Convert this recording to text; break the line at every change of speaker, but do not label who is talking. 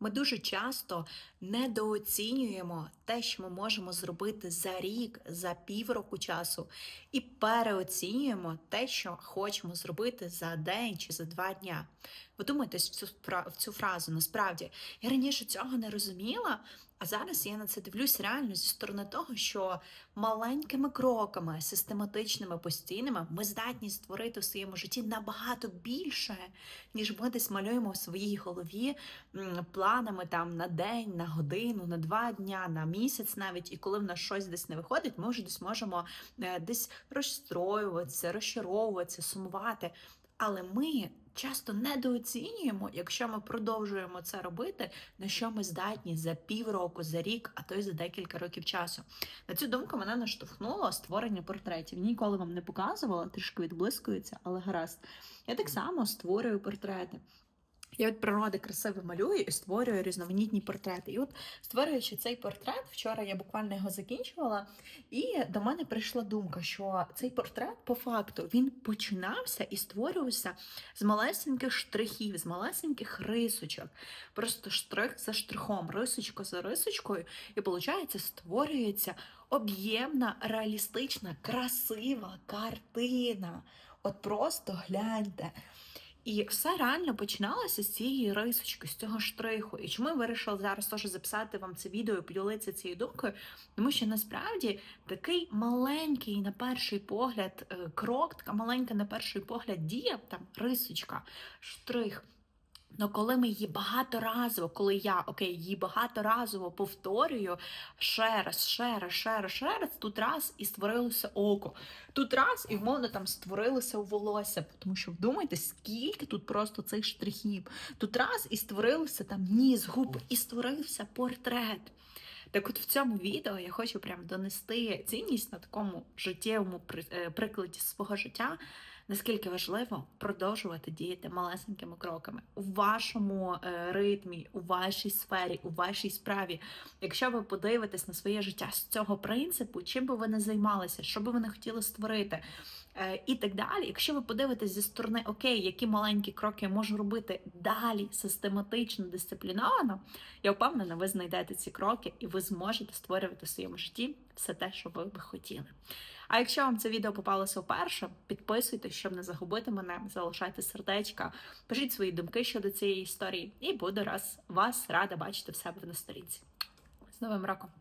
Ми дуже часто недооцінюємо те, що ми можемо зробити за рік, за півроку часу, і переоцінюємо те, що хочемо зробити за день чи за два дня. Ви думаєте цю в цю фразу? Насправді я раніше цього не розуміла, а зараз я на це дивлюсь реально зі сторони того, що маленькими кроками, систематичними, постійними, ми здатні створити в своєму житті набагато більше, ніж ми десь малюємо в своїй голові планами там на день, на годину, на два дня, на місяць навіть. І коли в нас щось десь не виходить, ми вже десь можемо е, десь розстроюватися, розчаровуватися, сумувати. Але ми часто недооцінюємо, якщо ми продовжуємо це робити, на що ми здатні за півроку, за рік, а то й за декілька років часу. На цю думку мене наштовхнуло створення портретів. Ніколи вам не показувала, трішки відблискується, але гаразд. Я так само створюю портрети. Я від природи красиво малюю і створюю різноманітні портрети. І от створюючи цей портрет, вчора я буквально його закінчувала, і до мене прийшла думка, що цей портрет, по факту, він починався і створювався з малесеньких штрихів, з малесеньких рисочок. Просто штрих за штрихом, рисочка за рисочкою, і виходить, створюється об'ємна, реалістична, красива картина. От просто гляньте. І все реально починалося з цієї рисочки, з цього штриху. І чому я вирішила зараз теж записати вам це відео і поділитися цією думкою? Тому що насправді такий маленький на перший погляд е, крок, така маленька на перший погляд дія, там рисочка, штрих. Ну, коли ми її багаторазово, коли я окей, її багаторазово повторюю ще раз, ще раз, ще раз, ще раз, тут раз і створилося око. Тут раз і вмовно там створилося волосся, тому що вдумайтесь, скільки тут просто цих штрихів. Тут раз і створилося там ніс, губ, і створився портрет. Так от в цьому відео я хочу прям донести цінність на такому життєвому е, прикладі свого життя, наскільки важливо продовжувати діяти малесенькими кроками у вашому е, ритмі, у вашій сфері, у вашій справі. Якщо ви подивитесь на своє життя з цього принципу, чим би ви не займалися, що би ви не хотіли створити. е, І так далі, якщо ви подивитесь зі сторони, окей, які маленькі кроки я можу робити далі систематично, дисципліновано, я впевнена, ви знайдете ці кроки і ви зможете створювати в своєму житті все те, що ви би хотіли. А якщо вам це відео попалося вперше, підписуйтесь, щоб не загубити мене, залишайте сердечка, пишіть свої думки щодо цієї історії, і буду раз вас рада бачити в себе на сторінці. З Новим роком!